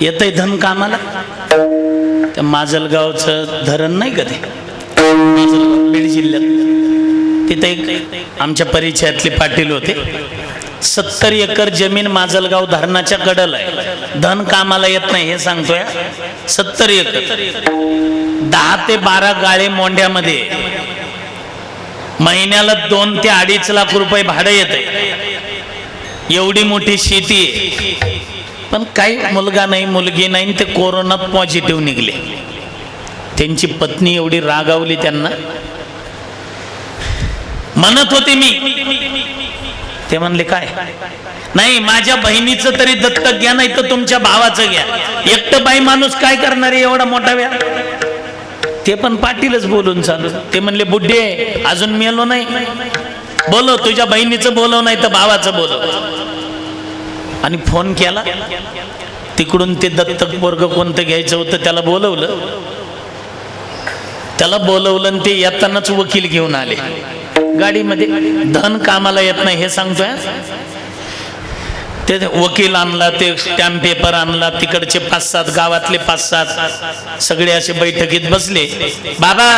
येतंय धन कामाला? त्या माजलगावचं धरण नाही का ते? बीड जिल्ह्यात. तिथे एक आमच्या परिचयातले पाटील होते. सत्तर एकर जमीन माजलगाव धरणाच्या कडल आहे. धन कामाला येत नाही हे सांगतोय सत्तर एकर. दहा ते बारा गाळे मोंड्यामध्ये महिन्याला दोन ते अडीच लाख रुपये भाडं येते एवढी मोठी शेती आहे. पण काही मुलगा नाही मुलगी नाही ते कोरोनात पॉझिटिव्ह निघले. त्यांची पत्नी एवढी रागावली त्यांना. म्हणत होते मी. ते म्हणले काय? नाही माझ्या बहिणीचं तरी दत्तक घ्या नाही तर तुमच्या भावाचं घ्या. एकटं बाई माणूस काय करणार आहे एवढा मोठा व्या ते पण पाटीलच बोलून चालू. ते म्हणले बुड्ढे अजून मेलो नाही. बोलव तुझ्या बहिणीचं बोलव नाही तर भावाचं बोलव. आणि फोन केला. तिकडून ते दत्तक वर्ग कोणतं घ्यायचं होतं त्याला बोलवलं. त्याला बोलवलं आणि ते येतानाच वकील घेऊन आले. गाडीमध्ये धन कामाला येत नाही हे सांगतोय. ते वकील आणला ते स्टॅम्प पेपर आणला तिकडचे पाच सात गावातले पाच सात सगळे असे बैठकीत बसले. बाबा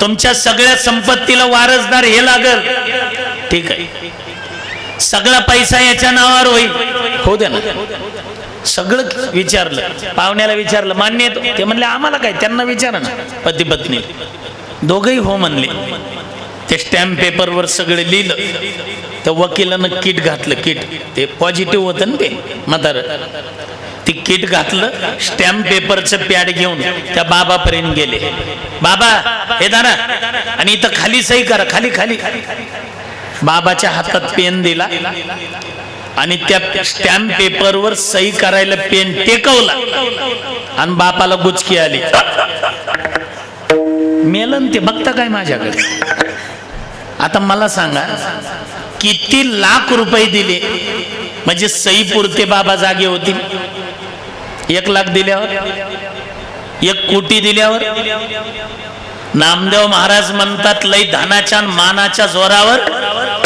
तुमच्या सगळ्या संपत्तीला वारसदार हे लागल. ठीक आहे. सगळा पैसा याच्या नावावर होईल. हो द्या ना. सगळं विचारलं. पाहुण्याला विचारलं मान्य येतो ते. म्हणले आम्हाला काय? त्यांना विचारा ना. पती पत्नी दोघही हो म्हणले. ते स्टॅम्प पेपरवर सगळं लिहिलं. तर वकिलानं किट घातलं किट. ते पॉझिटिव्ह होतं ना ते म्हातार. ती किट घातलं स्टॅम्प पेपरचं पॅड घेऊन त्या बाबापर्यंत गेले. बाबा हे दाना आणि इथं खाली सही करा खाली खाली. बाबाच्या हातात पेन दिला आणि त्या स्टॅम्प पेपरवर सही करायला पेन टेकवला. आणि बापाला गुचकी आली. मेलन ते बघता काय माझ्याकडे? आता मला सांगा किती लाख रुपये दिले? म्हणजे सही पुरते बाबा जागे होतील एक लाख दिल्यावर एक कोटी दिल्यावर. नामदेव महाराज म्हणतात लई धनाच्या मानाच्या जोरावर.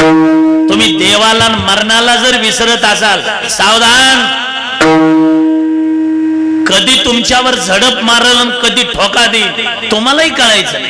तुम्ही देवाला मरणाला जर विसरत असाल सावधान. कधी तुमच्यावर झडप मारल कधी ठोका दे तुम्हालाही कळायचं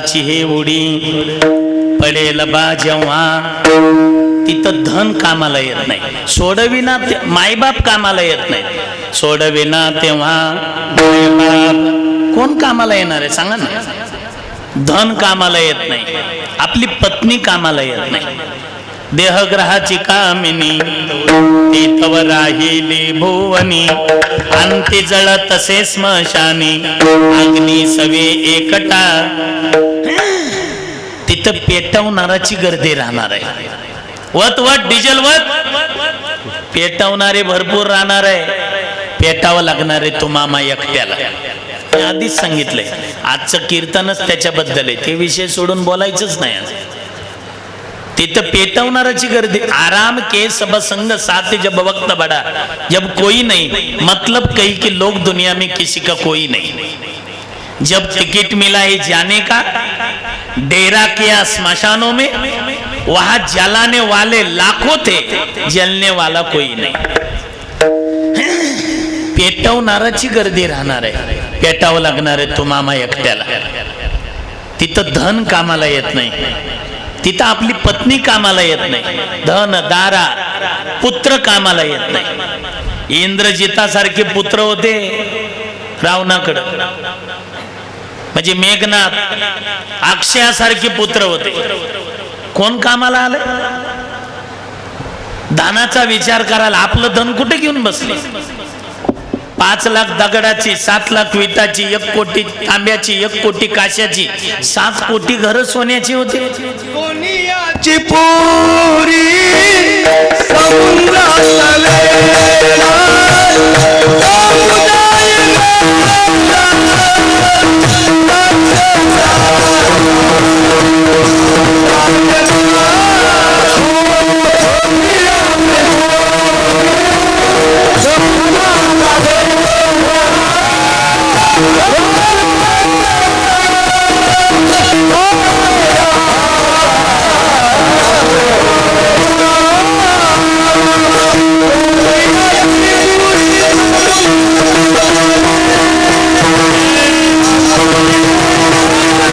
नाही. हे उडी. पडेल बा जेव्हा तिथं धन कामाला येत नाही. सोडविना ते मायबाप कामाला येत नाही. सोडविना तेव्हा कोण कामाला येणार आहे? सांगा ना. धन कामाला येत नाही. आपली पत्नी कामाला येत नाही. देहग्रहाची कामिनी. तव राहिली भुवनी. अंती जळ तसे स्मशानी. अग्नी सवे एकटा. तिथं पेटवणाराची गर्दी राहणार आहे. वत वत डिझेल वत. पेटवणारे भरपूर राहणार आहे. पेटावं लागणार आहे तुमामा एकट्याला. आधीच सांगितलंय आजचं कीर्तनच त्याच्याबद्दल आहे. ते विषय सोडून बोलायचंच नाही आज. तिथं पेटवणाराची गर्दी. आराम के सब संग साथ जब वक्त बड़ा. जब कोई नहीं मतलब कही कि लोग दुनिया में किसी का कोई नहीं। जब टिकट मिला है जाने का डेरा किया स्मशानों में वहां जलाने वाले लाखों थे जलने वाला कोई नहीं। पेटवणाराची गर्दी राहणार आहे. पेटावं लागणार आहे तो मामा एकट्याला. तिथं धन कामाला येत नाही. तिथं आपली पत्नी कामाला येत नाही. धन दारा पुत्र कामाला येत नाही. इंद्रजितासारखे पुत्र होते रावणाकडं. म्हणजे मेघनाथ अक्षयासारखे पुत्र होते. कोण कामाला आले? दानाचा विचार करायला आपलं धन कुठे घेऊन बसलं? पाच लाख दगडाची सात लाख विटाची एक कोटी तांब्याची एक कोटी काश्याची सात कोटी घर सोन्याची होती. पोरी पुरी